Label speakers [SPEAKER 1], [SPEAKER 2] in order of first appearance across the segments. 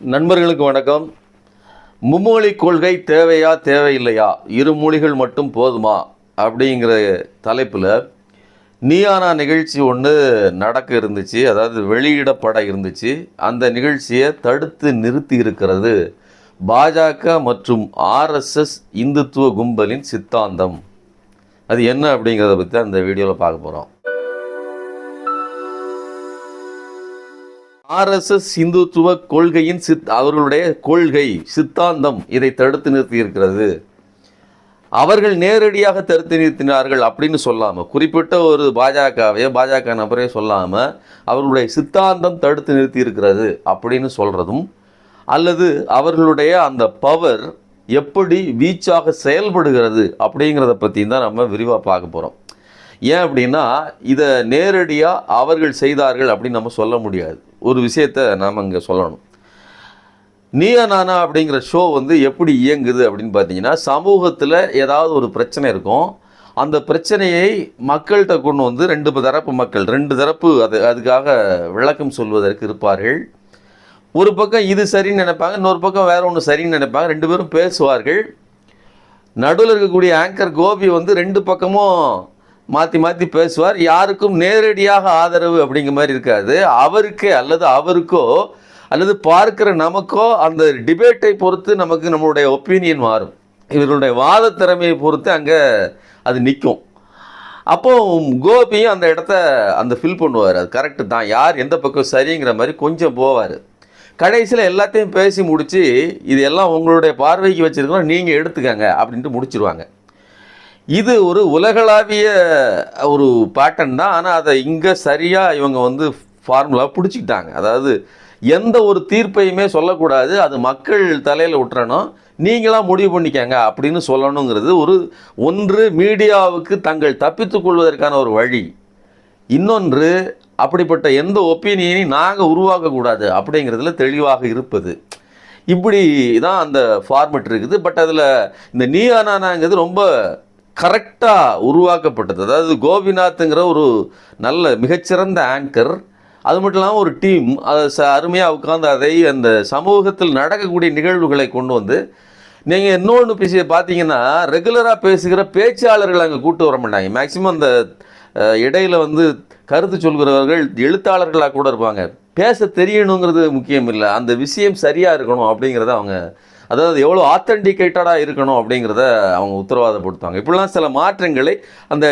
[SPEAKER 1] நண்பர்களுக்கு வணக்கம். மும்மொழி கொள்கை தேவையா தேவையில்லையா? இரு மொழிகள் மட்டும் போதுமா? அப்படிங்கிற தலைப்பில் நீயானா நிகழ்ச்சி ஒன்று நடக்க இருந்துச்சு. அதாவது வெளியிடப்பட இருந்துச்சு. அந்த நிகழ்ச்சியை தடுத்து நிறுத்தி இருக்கிறது பாஜக மற்றும் ஆர்எஸ்எஸ் இந்துத்துவ கும்பலின் சித்தாந்தம். அது என்ன அப்படிங்கிறத பற்றி அந்த வீடியோவில் பார்க்க போகிறோம் ஆர்எஸ்எஸ் இந்துத்துவ கொள்கையின் சித் அவர்களுடைய கொள்கை சித்தாந்தம் இதை தடுத்து நிறுத்தி இருக்கிறது அவர்கள் நேரடியாக தடுத்து நிறுத்தினார்கள் அப்படின்னு சொல்லாமல் குறிப்பிட்ட ஒரு பாஜகவையோ பாஜக நபரே சொல்லாமல் அவர்களுடைய சித்தாந்தம் தடுத்து நிறுத்தி இருக்கிறது அப்படின்னு சொல்கிறதும் அல்லது அவர்களுடைய அந்த பவர் எப்படி வீச்சாக செயல்படுகிறது அப்படிங்கிறத பற்றி தான் நம்ம விரிவாக பார்க்க போகிறோம் ஏன் அப்படின்னா இதை நேரடியாக அவர்கள் செய்தார்கள் அப்படின்னு நம்ம சொல்ல முடியாது. ஒரு விஷயத்தை நாம் இங்கே சொல்லணும். நீயா நானா அப்படிங்கிற ஷோ வந்து எப்படி இயங்குது அப்படின்னு பார்த்தீங்கன்னா சமூகத்தில் ஏதாவது ஒரு பிரச்சனை இருக்கும். அந்த பிரச்சனையை மக்கள்கிட்ட கொண்டு வந்து ரெண்டு தரப்பு மக்கள் ரெண்டு தரப்பு அது அதுக்காக விளக்கம் சொல்வதற்கு இருப்பார்கள். ஒரு பக்கம் இது சரின்னு நினைப்பாங்க இன்னொரு பக்கம் வேறு ஒன்று சரின்னு நினைப்பாங்க. ரெண்டு பேரும் பேசுவார்கள். நடுவில் இருக்கக்கூடிய ஆங்கர் கோபி வந்து ரெண்டு பக்கமும் மாற்றி மாற்றி பேசுவார். யாருக்கும் நேரடியாக ஆதரவு அப்படிங்கிற மாதிரி இருக்காது. அவருக்கே அல்லது அவருக்கோ அல்லது பார்க்கிற நமக்கோ அந்த டிபேட்டை பொறுத்து நமக்கு நம்மளுடைய ஒப்பீனியன் மாறும். இவர்களுடைய வாத திறமையை பொறுத்து அங்கே அது நிற்கும் அப்போ கோபியும் அந்த இடத்த அந்த ஃபில் பண்ணுவார். அது கரெக்டு தான். யார் எந்த பக்கம் சரிங்கிற மாதிரி கொஞ்சம் போவார். கடைசியில் எல்லாத்தையும் பேசி முடித்து இது எல்லாம் உங்களுடைய பார்வைக்கு வச்சுருக்கோம். நீங்கள் எடுத்துக்கங்க. அப்படின்ட்டு முடிச்சிருவாங்க. இது ஒரு உலகளாவிய ஒரு பேட்டர்ன் தான். ஆனால் அதை இங்கே சரியாக இவங்க வந்து ஃபார்முலா பிடிச்சிக்கிட்டாங்க. அதாவது எந்த ஒரு தீர்ப்பையுமே சொல்லக்கூடாது. அது மக்கள் தலையில் விட்டுறணும் நீங்களாம் முடிவு பண்ணிக்கங்க அப்படின்னு சொல்லணுங்கிறது ஒரு ஒன்று மீடியாவுக்கு தங்கள் தப்பித்துக் கொள்வதற்கான ஒரு வழி. இன்னொன்று அப்படிப்பட்ட எந்த ஒப்பீனியனையும் நாங்கள் உருவாக்கக்கூடாது அப்படிங்கிறதுல தெளிவாக இருப்பது. இப்படி தான் அந்த ஃபார்மெட் இருக்குது. பட் அதில் இந்த நீயானானாங்கிறது ரொம்ப கரெக்டாக உருவாக்கப்பட்டது. அதாவது கோபிநாத்துங்கிற ஒரு நல்ல மிகச்சிறந்த ஆங்கர் அது மட்டும் இல்லாமல் ஒரு டீம் அதை ச அருமையாக உட்காந்து அதை அந்த சமூகத்தில் நடக்கக்கூடிய நிகழ்வுகளை கொண்டு வந்து நீங்கள் இன்னொன்று பேசிய பார்த்தீங்கன்னா ரெகுலராக பேசுகிற பேச்சாளர்கள் அங்கே கூட்டு வர மாட்டாங்க. மேக்சிமம் அந்த இடையில் இடையில வந்து கருத்து சொல்கிறவர்கள் எழுத்தாளர்களாக கூட இருப்பாங்க. பேச தெரியணுங்கிறது முக்கியம் இல்லை. அந்த விஷயம் சரியாக இருக்கணும் அப்படிங்கிறத அவங்க அதாவது எவ்வளோ ஆத்தன்டிகேட்டடாக இருக்கணும் அப்படிங்கிறத அவங்க உத்தரவாதப்படுத்துவாங்க. இப்படிலாம் சில மாற்றங்களை அந்த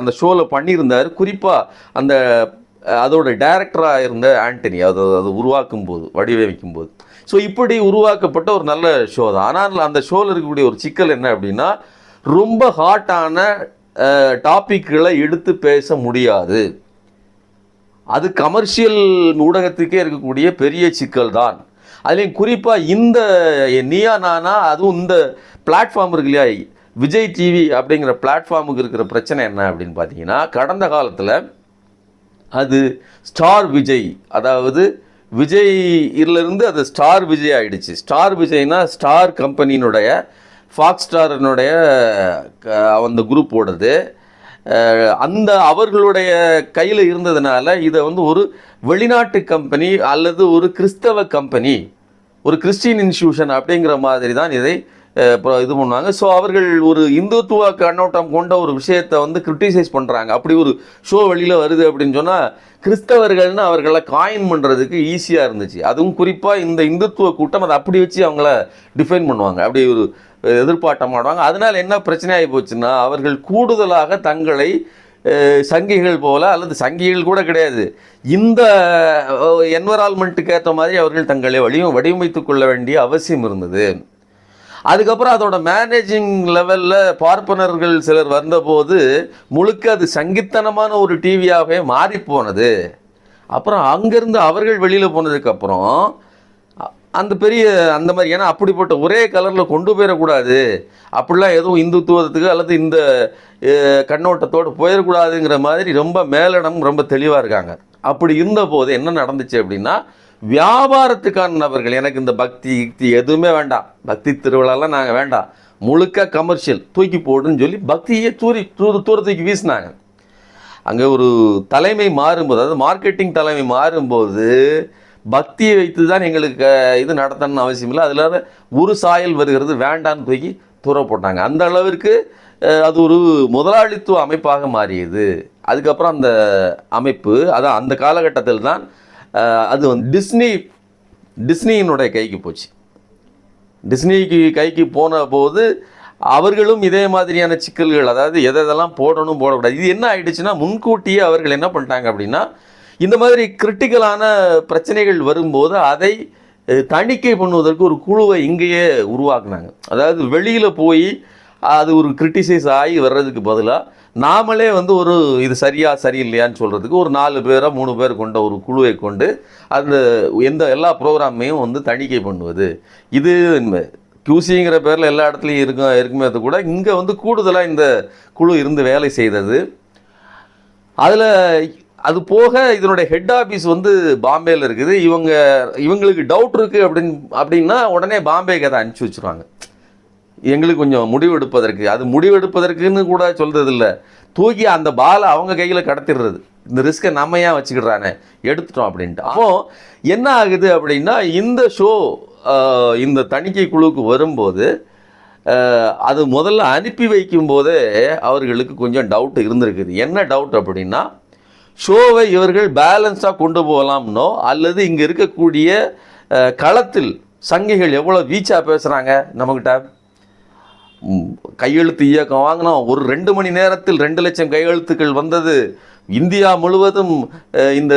[SPEAKER 1] அந்த ஷோவில் பண்ணியிருந்தார். குறிப்பாக அந்த அதோட டைரக்டராக இருந்த ஆண்டனி அது அது உருவாக்கும் போது வடிவமைக்கும் போது ஸோ இப்படி உருவாக்கப்பட்ட ஒரு நல்ல ஷோ தான். ஆனால் அந்த ஷோவில் இருக்கக்கூடிய ஒரு சிக்கல் என்ன அப்படின்னா ரொம்ப ஹாட்டான டாப்பிக்களை எடுத்து பேச முடியாது. அது கமர்ஷியல் ஊடகத்துக்கே இருக்கக்கூடிய பெரிய சிக்கல் தான். அதுலேயும் குறிப்பாக இந்த நீயா நானா அதுவும் இந்த பிளாட்ஃபார்ம் இருக்கு இல்லையா? விஜய் டிவி அப்படிங்கிற பிளாட்ஃபார்முக்கு இருக்கிற பிரச்சனை என்ன அப்படின்னு பார்த்தீங்கன்னா கடந்த காலத்தில் அது ஸ்டார் விஜய் அதாவது விஜய் இருந்து அது ஸ்டார் விஜய் ஆகிடுச்சு ஸ்டார் விஜய்னா ஸ்டார் கம்பெனியினுடைய ஃபாக்ஸ் ஸ்டாரினுடைய அந்த குரூப்போடது அஹ், அந்த அவர்களுடைய கையில் இருந்ததுனால இதை வந்து ஒரு வெளிநாட்டு கம்பெனி அல்லது ஒரு கிறிஸ்தவ கம்பெனி ஒரு கிறிஸ்டின் இன்ஸ்டியூஷன் அப்படிங்கிற மாதிரி தான் இதை இது பண்ணுவாங்க. ஸோ அவர்கள் ஒரு இந்துத்துவ கண்ணோட்டம் கொண்ட ஒரு விஷயத்தை வந்து கிரிட்டிசைஸ் பண்ணுறாங்க அப்படி ஒரு ஷோ வெளியில் வருது அப்படின்னு சொன்னால் கிறிஸ்தவர்கள்னு அவர்களை காயின் பண்ணுறதுக்கு ஈஸியாக இருந்துச்சு. அதுவும் குறிப்பாக இந்த இந்துத்துவ கூட்டம் அதை அப்படி வச்சு அவங்கள டிஃபைன் பண்ணுவாங்க. அப்படி ஒரு எதிர்ப்பாட்டம் ஆடுவாங்க அதனால் என்ன பிரச்சனையாகி போச்சுன்னா அவர்கள் கூடுதலாக தங்களை சங்கிகள் போல அல்லது சங்கிகள் கூட கிடையாது. இந்த என்வரால்மெண்ட்டுக்கு ஏற்ற மாதிரி அவர்கள் தங்களை வடிவம் வடிவமைத்து கொள்ள வேண்டிய அவசியம் இருந்தது. அதுக்கப்புறம் அதோட மேனேஜிங் லெவலில் பார்ப்பனர்கள் சிலர் வந்தபோது முழுக்க அது சங்கித்தனமான ஒரு டிவியாகவே மாறி போனது அப்புறம் அங்கேருந்து அவர்கள் வெளியில் போனதுக்கப்புறம் அந்த பெரிய அந்த மாதிரி ஏன்னா அப்படிப்பட்ட ஒரே கலரில் கொண்டு போயிடக்கூடாது. அப்படிலாம் எதுவும் இந்துத்துவத்துக்கு அல்லது இந்த கண்ணோட்டத்தோடு போயிடக்கூடாதுங்கிற மாதிரி ரொம்ப மேலிடம் ரொம்ப தெளிவாக இருக்காங்க. அப்படி இருந்தபோது என்ன நடந்துச்சு அப்படின்னா வியாபாரத்துக்கான நபர்கள். எனக்கு இந்த பக்தி யுக்தி எதுவுமே வேண்டாம். பக்தி திருவிழாலாம் நாங்கள் வேண்டாம். முழுக்க கமர்ஷியல் தூக்கி போடுன்னு சொல்லி பக்தியே தூரி தூர தூரத்துக்கு வீசினாங்க. அங்கே ஒரு தலைமை மாறும்போது அதாவது மார்க்கெட்டிங் தலைமை மாறும்போது பக்தியை வைத்து தான் எங்களுக்கு இது நடத்தணும்னு அவசியம் இல்லை. அதில் ஒரு சாயல் வருகிறது வேண்டான்னு தூக்கி தூர போட்டாங்க. அந்த அளவிற்கு அது ஒரு முதலாளித்துவ அமைப்பாக மாறியது. அதுக்கப்புறம் அந்த அமைப்பு அதான் அந்த காலகட்டத்தில் தான் அது வந்து டிஸ்னி டிஸ்னியினுடைய கைக்கு போச்சு. டிஸ்னிக்கு கைக்கு போன போது அவர்களும் இதே மாதிரியான சிக்கல்கள் அதாவது எதை எதெல்லாம் போடணும் போடக்கூடாது. இது என்ன ஆயிடுச்சுன்னா முன்கூட்டியே அவர்கள் என்ன பண்ணிட்டாங்க அப்படின்னா இந்த மாதிரி கிரிட்டிக்கலான பிரச்சனைகள் வரும்போது அதை தணிக்கை பண்ணுவதற்கு ஒரு குழுவை இங்கேயே உருவாக்குனாங்க. அதாவது வெளியில் போய் அது ஒரு கிரிட்டிசைஸ் ஆகி வர்றதுக்கு பதிலாக நாமளே வந்து ஒரு இது சரியா சரியில்லையான்னு சொல்கிறதுக்கு ஒரு நாலு பேரை மூணு பேர் கொண்ட ஒரு குழுவை கொண்டு அந்த எந்த எல்லா ப்ரோக்ராமையும் வந்து தணிக்கை பண்ணுவது. இது கியூசிங்கிற பேரில் எல்லா இடத்துலையும் இருக்கும் இருக்குமே அது கூட இங்கே வந்து கூடுதலாக இந்த குழு இருந்து வேலை செய்தது. அதில் அது போக இதனுடைய ஹெட் ஆஃபீஸ் வந்து பாம்பேயில் இருக்குது. இவங்க இவங்களுக்கு டவுட் இருக்குது அப்படின்னு அப்படின்னா உடனே பாம்பேக்கு அதை அனுப்பிச்சி வச்சுருவாங்க. எங்களுக்கு கொஞ்சம் முடிவெடுப்பதற்கு அது முடிவெடுப்பதற்குன்னு கூட சொல்கிறது இல்லை தூக்கி அந்த பாலை அவங்க கையில் கடத்திடுறது. இந்த ரிஸ்க்கை நம்ம ஏன் வச்சுக்கிடுறானே? எடுத்துட்டோம் அப்படின்ட்டு. அப்போ என்ன ஆகுது அப்படின்னா இந்த ஷோ இந்த தணிக்கை குழுவுக்கு வரும்போது அது முதல்ல அனுப்பி வைக்கும் போதே அவர்களுக்கு கொஞ்சம் டவுட் இருந்திருக்குது. என்ன டவுட் அப்படின்னா ஷோவை இவர்கள் பேலன்ஸாக கொண்டு போகலாம்னோ அல்லது இங்கே இருக்கக்கூடிய களத்தில் சங்கைகள் எவ்வளோ வீச்சாக பேசுகிறாங்க நம்மக்கிட்ட கையெழுத்து இயக்கம் வாங்கினோம். ஒரு ரெண்டு மணி நேரத்தில் ரெண்டு லட்சம் கையெழுத்துக்கள் வந்தது. இந்தியா முழுவதும் இந்த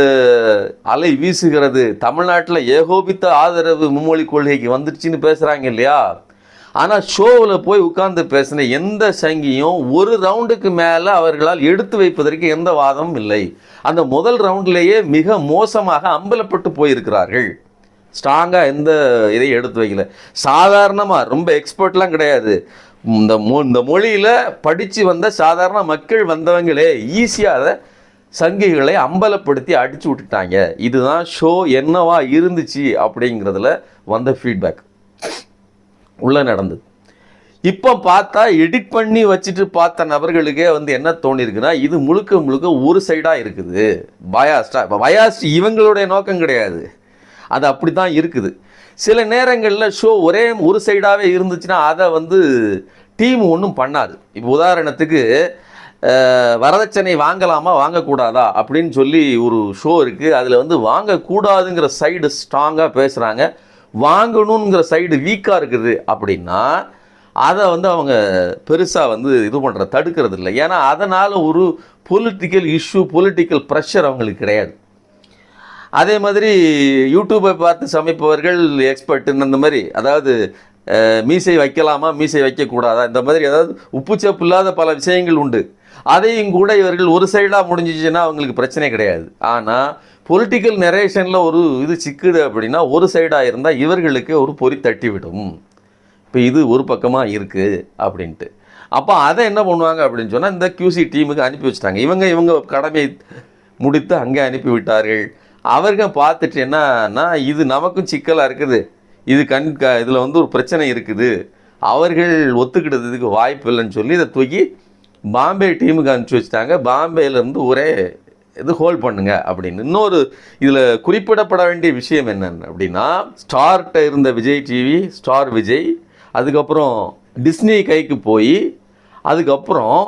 [SPEAKER 1] அலை வீசுகிறது. தமிழ்நாட்டில் ஏகோபித்த ஆதரவு மும்மொழி கொள்கைக்கு வந்துருச்சுன்னு பேசுகிறாங்க இல்லையா? ஆனால் ஷோவில் போய் உட்கார்ந்து பேசின எந்த சங்கியும் ஒரு ரவுண்டுக்கு மேலே அவர்களால் எடுத்து வைப்பதற்கு எந்த வாதமும் இல்லை. அந்த முதல் ரவுண்ட்லேயே மிக மோசமாக அம்பலப்பட்டு போயிருக்கிறார்கள். ஸ்ட்ராங்காக எந்த இதையும் எடுத்து வைக்கல. சாதாரணமாக ரொம்ப எக்ஸ்பர்ட்லாம் கிடையாது. இந்த மொ இந்த மொழியில் படித்து வந்த சாதாரண மக்கள் வந்தவங்களே ஈஸியாக அதை சங்கிகளை அம்பலப்படுத்தி அடித்து விட்டுட்டாங்க. இதுதான் ஷோ என்னவா இருந்துச்சு அப்படிங்கிறதுல வந்த ஃபீட்பேக் உள்ளே நடந்தது. இப்போ பார்த்தா எடிட் பண்ணி வச்சுட்டு பார்த்த நபர்களுக்கே வந்து என்ன தோணிருக்குன்னா இது முழுக்க முழுக்க ஒரு சைடாக இருக்குது. பயாஸ்டா பயாஸ்ட் இவங்களுடைய நோக்கம் கிடையாது. அது அப்படி தான் இருக்குது. சில நேரங்களில் ஷோ ஒரே ஒரு சைடாகவே இருந்துச்சுன்னா அதை வந்து டீம் ஒன்றும் பண்ணாது. இப்போ உதாரணத்துக்கு வரதட்சணை வாங்கலாமா வாங்கக்கூடாதா அப்படின்னு சொல்லி ஒரு ஷோ இருக்குது அதில் வந்து வாங்கக்கூடாதுங்கிற சைடு ஸ்ட்ராங்காக பேசுகிறாங்க வாங்கணுங்கிற சைடு வீக்காக இருக்குது அப்படின்னா அதை வந்து அவங்க பெருசாக வந்து இது பண்ணுற தடுக்கிறது இல்லை. ஏன்னா அதனால் ஒரு பொலிட்டிக்கல் இஷ்யூ பொலிட்டிக்கல் ப்ரெஷர் அவங்களுக்கு கிடையாது. அதே மாதிரி யூடியூப்பை பார்த்து சமைப்பவர்கள் எக்ஸ்பர்ட்டுன்னு அந்த மாதிரி அதாவது மீசை வைக்கலாமா மீசை வைக்கக்கூடாதா இந்த மாதிரி அதாவது உப்புச்சப்பு இல்லாத பல விஷயங்கள் உண்டு. அதையும் கூட இவர்கள் ஒரு சைடாக முடிஞ்சிச்சுன்னா அவங்களுக்கு பிரச்சனை கிடையாது. ஆனால் பொலிட்டிக்கல் நெரேஷனில் ஒரு இது சிக்குது அப்படின்னா ஒரு சைடாக இருந்தால் இவர்களுக்கு ஒரு பொறி தட்டிவிடும். இப்போ இது ஒரு பக்கமாக இருக்குது அப்படின்ட்டு. அப்போ அதை என்ன பண்ணுவாங்க அப்படின்னு சொன்னால் இந்த கியூசி டீமுக்கு அனுப்பி வச்சுட்டாங்க. இவங்க இவங்க கடமை முடித்து அங்கே அனுப்பி விட்டார்கள் அவர்கள் பார்த்துட்டு என்னன்னா இது நமக்கும் சிக்கலாக இருக்குது. இது கண் க இதில் வந்து ஒரு பிரச்சனை இருக்குது. அவர்கள் ஒத்துக்கிட்டதுக்கு வாய்ப்பு இல்லைன்னு சொல்லி இதை தூக்கி பாம்பே டீமுக்கு அனுப்பிச்சி வச்சுட்டாங்க. பாம்பேலேருந்து ஒரே இது ஹோல்ட் பண்ணுங்க அப்படின்னு. இன்னொரு இதில் குறிப்பிடப்பட வேண்டிய விஷயம் என்னென்ன அப்படின்னா ஸ்டார்கிட்ட இருந்த விஜய் டிவி ஸ்டார் விஜய் அதுக்கப்புறம் டிஸ்னி கைக்கு போய் அதுக்கப்புறம்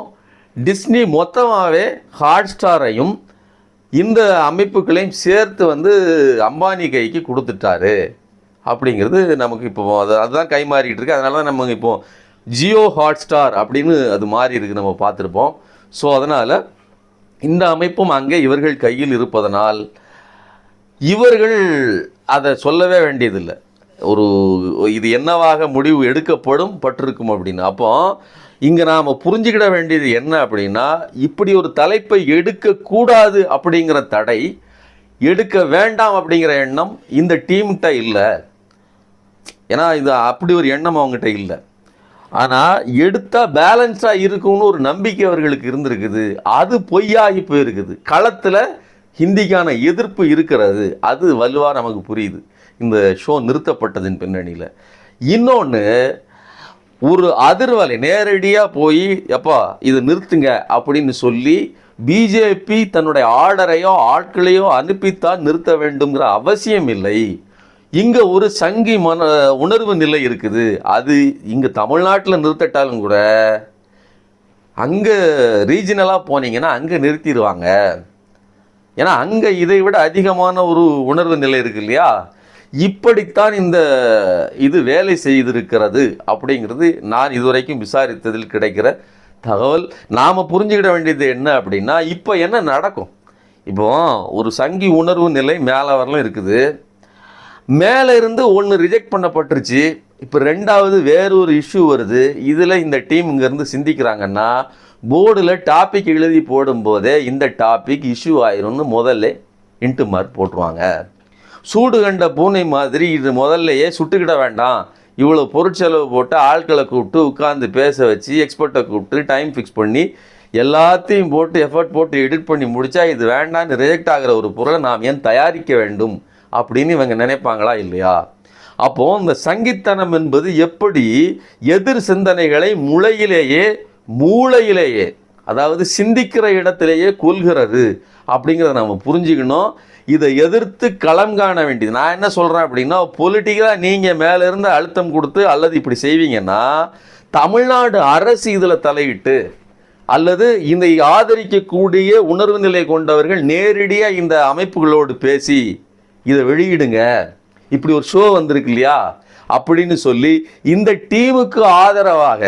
[SPEAKER 1] டிஸ்னி மொத்தமாகவே ஹாட் ஸ்டாரையும் இந்த அமைப்புகளையும் சேர்த்து வந்து அம்பானி கைக்கு கொடுத்துட்டாரு அப்படிங்கிறது நமக்கு இப்போ அது அதுதான் கை மாறிட்டு இருக்கு. அதனால தான் நம்ம இப்போ ஜியோ ஹாட்ஸ்டார் அப்படின்னு அது மாறி இருக்கு நம்ம பார்த்துருப்போம். ஸோ அதனால் இந்த அமைப்பும் அங்கே இவர்கள் கையில் இருப்பதனால் இவர்கள் அதை சொல்லவே வேண்டியதில்லை. ஒரு இது என்னவாக முடிவு எடுக்கப்படும் பட்டிருக்கும் அப்படின்னு. அப்போ இங்கே நாம் புரிஞ்சுக்கிட வேண்டியது என்ன அப்படின்னா இப்படி ஒரு தலைப்பை எடுக்கக்கூடாது அப்படிங்கிற தடை எடுக்க வேண்டாம் அப்படிங்கிற எண்ணம் இந்த டீம்கிட்ட இல்லை. ஏன்னா இது அப்படி ஒரு எண்ணம் அவங்ககிட்ட இல்லை. ஆனால் எடுத்தால் பேலன்ஸாக இருக்கும்னு ஒரு நம்பிக்கை அவர்களுக்கு இருந்திருக்குது. அது பொய்யாகி போயிருக்குது. களத்தில் ஹிந்திக்கான எதிர்ப்பு இருக்கிறது. அது வலுவாக நமக்கு புரியுது. இந்த ஷோ நிறுத்தப்பட்டதின் பின்னணியில். இன்னொன்று ஒரு அதிர்வலை நேரடியாக போய் எப்பா இதை நிறுத்துங்க அப்படின்னு சொல்லி பிஜேபி தன்னுடைய ஆர்டரையோ ஆட்களையோ அனுப்பித்தான் நிறுத்த வேண்டுங்கிற அவசியம் இல்லை. இங்கே ஒரு சங்கி மன உணர்வு நிலை இருக்குது. அது இங்கே தமிழ்நாட்டில் நிறுத்தட்டாலும் கூட அங்கே ரீஜினலாக போனீங்கன்னா அங்கே நிறுத்திடுவாங்க. ஏன்னா அங்கே இதை விட அதிகமான ஒரு உணர்வு நிலை இருக்கு இல்லையா? இப்படித்தான் இந்த இது வேலை செய்திருக்கிறது அப்படிங்கிறது நான் இதுவரைக்கும் விசாரித்ததில் கிடைக்கிற தகவல். நாம் புரிஞ்சுக்கிட வேண்டியது என்ன அப்படின்னா இப்போ என்ன நடக்கும்? இப்போ ஒரு சங்கி உணர்வு நிலை மேலே வரலாம் இருக்குது. மேலே இருந்து ஒன்று ரிஜெக்ட் பண்ணப்பட்டுருச்சு. இப்போ ரெண்டாவது வேறு ஒரு இஷ்யூ வருது. இதில் இந்த டீம் இங்கேருந்து சிந்திக்கிறாங்கன்னா போர்டில் டாபிக் எழுதி போடும்போதே இந்த டாபிக் இஷ்யூ ஆயிரும்னு முதல்ல இன்ட்டு மார்க் போட்டுருவாங்க. சூடு கண்ட பூனை மாதிரி இது முதல்லையே சுட்டுக்கிட வேண்டாம். இவ்வளோ பொருட்செலவு போட்டு ஆட்களை கூப்பிட்டு உட்காந்து பேச வச்சு எக்ஸ்பர்ட்டை கூப்பிட்டு டைம் ஃபிக்ஸ் பண்ணி எல்லாத்தையும் போட்டு எஃபர்ட் போட்டு எடிட் பண்ணி முடித்தா இது வேண்டான்னு ரிஜெக்ட் ஆகிற ஒரு பொருளை நாம் ஏன் தயாரிக்க வேண்டும்? அப்படின்னு இவங்க நினைப்பாங்களா இல்லையா? அப்போது இந்த சங்கித்தனம் என்பது எப்படி எதிர் சிந்தனைகளை முளையிலேயே மூளையிலேயே அதாவது சிந்திக்கிற இடத்திலேயே கொள்கிறது அப்படிங்கிறத நம்ம புரிஞ்சுக்கணும். இதை எதிர்த்து களம் காண வேண்டியது. நான் என்ன சொல்கிறேன் அப்படின்னா பொலிட்டிக்கலாக நீங்கள் மேலேருந்து அழுத்தம் கொடுத்து அல்லது இப்படி செய்வீங்கன்னா தமிழ்நாடு அரசு இதில் தலையிட்டு அல்லது இந்த ஆதரிக்கக்கூடிய உணர்வு நிலை கொண்டவர்கள் நேரடியாக இந்த அமைப்புகளோடு பேசி இதை வெளியிடுங்க. இப்படி ஒரு ஷோ வந்திருக்கு இல்லையா? அப்படின்னு சொல்லி இந்த டீமுக்கு ஆதரவாக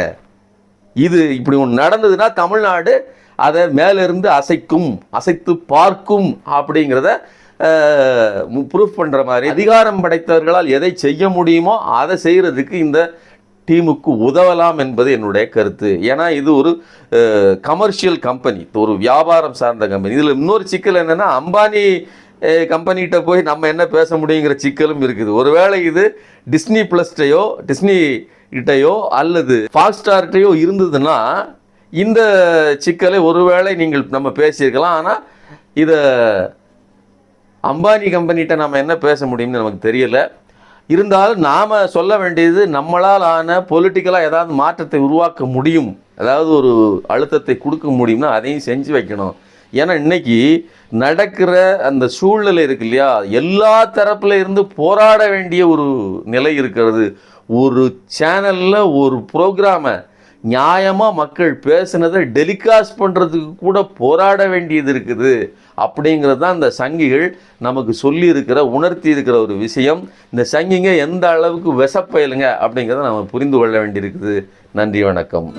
[SPEAKER 1] இது இப்படி ஒன்று நடந்ததுன்னா தமிழ்நாடு அதை மேலிருந்து அசைக்கும் அசைத்து பார்க்கும் அப்படிங்கிறத ப்ரூஃப் பண்ணுற மாதிரி அதிகாரம் படைத்தவர்களால் எதை செய்ய முடியுமோ அதை செய்கிறதுக்கு இந்த டீமுக்கு உதவலாம் என்பது என்னுடைய கருத்து. ஏன்னா இது ஒரு கமர்ஷியல் கம்பெனி ஒரு வியாபாரம் சார்ந்த கம்பெனி இதில் இன்னொரு சிக்கல் என்னென்னா அம்பானி கம்பெனிகிட்ட போய் நம்ம என்ன பேச முடியுங்கிற சிக்கலும் இருக்குது. ஒருவேளை இது டிஸ்னி ப்ளஸ்டையோ டிஸ்னி கிட்டையோ அல்லது ஃபாஸ்டார்கிட்டையோ இருந்ததுன்னா இந்த சிக்கலை ஒருவேளை நீங்கள் நம்ம பேசியிருக்கலாம். ஆனால் இதை அம்பானி கம்பெனிகிட்ட நம்ம என்ன பேச முடியும்னு நமக்கு தெரியல. இருந்தாலும் நாம் சொல்ல வேண்டியது நம்மளால் ஆன பொலிட்டிக்கலாக ஏதாவது மாற்றத்தை உருவாக்க முடியும். அதாவது ஒரு அழுத்தத்தை கொடுக்க முடியும்னா அதையும் செஞ்சு வைக்கணும். ஏன்னா இன்னைக்கு நடக்கிற அந்த சூழ்நிலை இருக்கு இல்லையா? எல்லா தரப்புல இருந்து போராட வேண்டிய ஒரு நிலை இருக்கிறது. ஒரு சேனலில் ஒரு ப்ரோக்ராமை நியாயமாக மக்கள் பேசுனதை டெலிகாஸ்ட் பண்ணுறதுக்கு கூட போராட வேண்டியது இருக்குது. அப்படிங்கிறது தான் இந்த சங்கிகள் நமக்கு சொல்லி இருக்கிற உணர்த்தி இருக்கிற ஒரு விஷயம். இந்த சங்கிங்க எந்த அளவுக்கு விசப்பயலுங்க அப்படிங்கிறத நம்ம புரிந்து கொள்ள வேண்டியிருக்குது. நன்றி வணக்கம்.